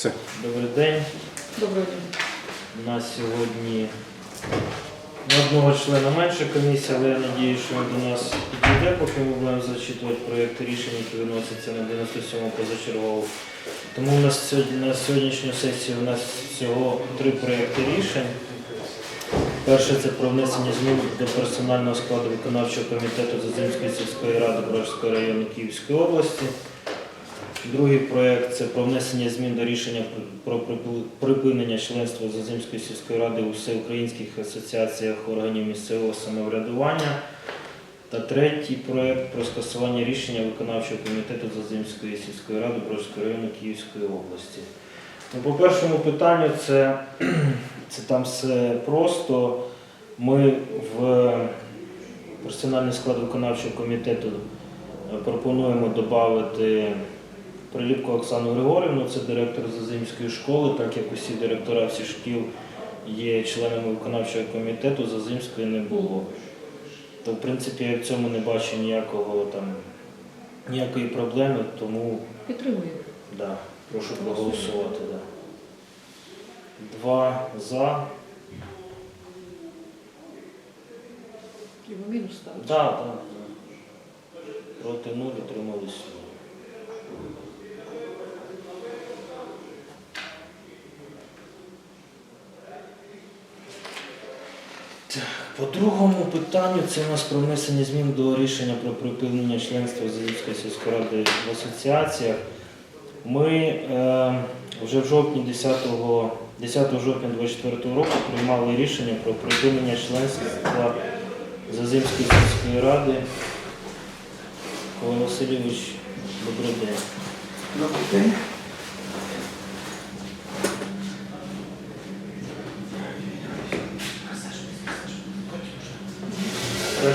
Все. Добрий день. Доброго дня. У нас сьогодні на одного члена менше комісія, але я надію, що він до нас підійде, поки ми будемо зачитувати проєкти рішень, які виносяться на 97-му позачергову. Тому у нас сьогодні на сьогоднішню сесію у нас всього три проєкти рішень. Перше це про внесення змін до персонального складу виконавчого комітету Зазимської сільської ради Бровського району Київської області. Другий проект це про внесення змін до рішення про припинення членства Зазимської сільської ради у всеукраїнських асоціаціях органів місцевого самоврядування. Та третій проект про скасування рішення виконавчого комітету Зазимської сільської ради Бродського району Київської області. Ну, по першому питанню це, це там все просто. Ми в персональний склад виконавчого комітету пропонуємо додати Приліпку Оксану Григорівну, це директор Зазимської школи, так як усі директора всіх шкіл є членами виконавчого комітету, Зазимської не було. То, в принципі, я в цьому не бачу ніякого там ніякої проблеми, тому Підтримую. да, прошу проголосувати. Да. Два за. Його мінус ставить. Да, да, да. Проти нуль утримались. Так, По другому питанню це у нас про внесення змін до рішення про припинення членства Зелівської сільської ради в асоціаціях. Ми е, вже в жовтні 10, 10 жовтня 2024 року приймали рішення про припинення членства Зазимської сільської ради. Васильович, добрий день. Добрий день.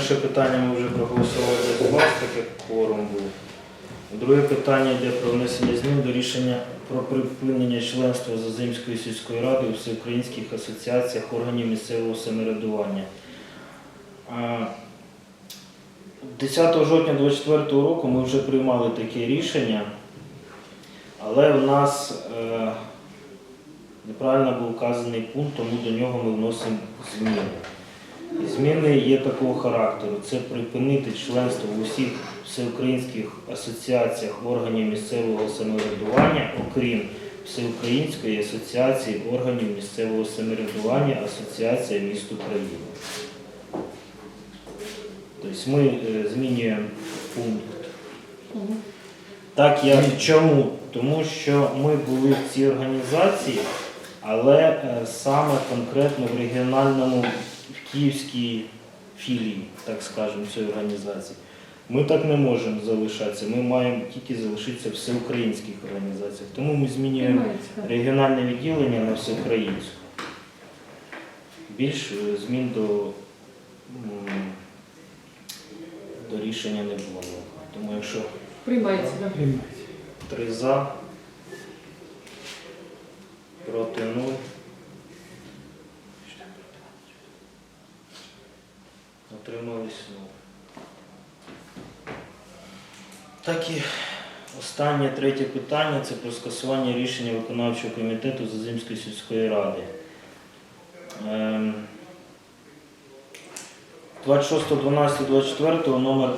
Перше питання ми вже проголосували за вас, так як кворум був. Друге питання йде про внесення змін до рішення про припинення членства Зазимської сільської ради у всеукраїнських асоціаціях органів місцевого самоврядування. 10 жовтня 2024 року ми вже приймали таке рішення, але в нас е, неправильно був вказаний пункт, тому до нього ми вносимо зміни. Зміни є такого характеру: це припинити членство в усіх всеукраїнських асоціаціях органів місцевого самоврядування, окрім Всеукраїнської асоціації органів місцевого самоврядування Асоціація міст України. Тобто ми е, змінюємо пункт. Так як чому? Тому що ми були в цій організації, але е, саме конкретно в регіональному в київській філії, так скажемо, цієї організації. Ми так не можемо залишатися. Ми маємо тільки залишитися в всеукраїнських організаціях. Тому ми змінюємо регіональне відділення на всеукраїнську. Більш е, змін до, до рішення не було. Тому якщо Приймається. Три за. Проти нуль. Отримались нуль. Так і останнє третє питання це про скасування рішення виконавчого комітету Зазимської сільської ради. Ем, 26.12.24 номер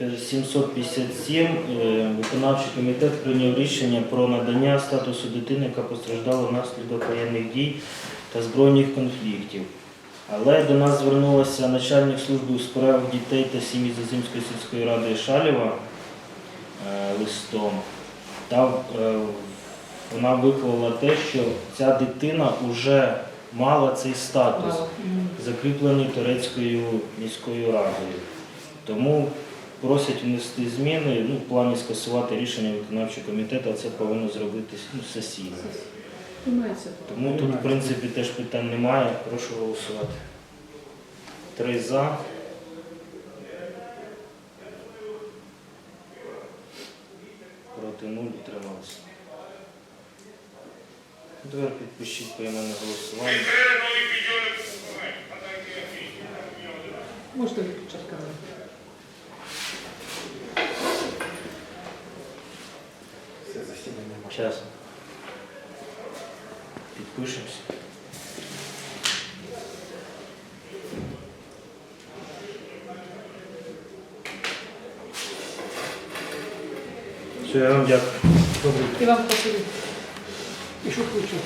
757 е, виконавчий комітет прийняв рішення про надання статусу дитини, яка постраждала внаслідок воєнних дій та збройних конфліктів. Але до нас звернулася начальник служби у справах дітей та сім'ї Зазимської сільської ради Шалєва е, листом. Та е, вона виклала те, що ця дитина вже мала цей статус закріплений турецькою міською радою. Тому просять внести зміни, ну, в плані скасувати рішення виконавчого комітету, а це повинно зробити ну, сесійно. Тому тут, в принципі, теж питань немає. Прошу голосувати. Три за. Проти нуль утрималися. Тепер підпишіть поіменне голосування. Можете виключати камеру. Засідання. Час. підпишемося. Все, я вам дякую. Добрий день. І вам спасибі. І що хоче?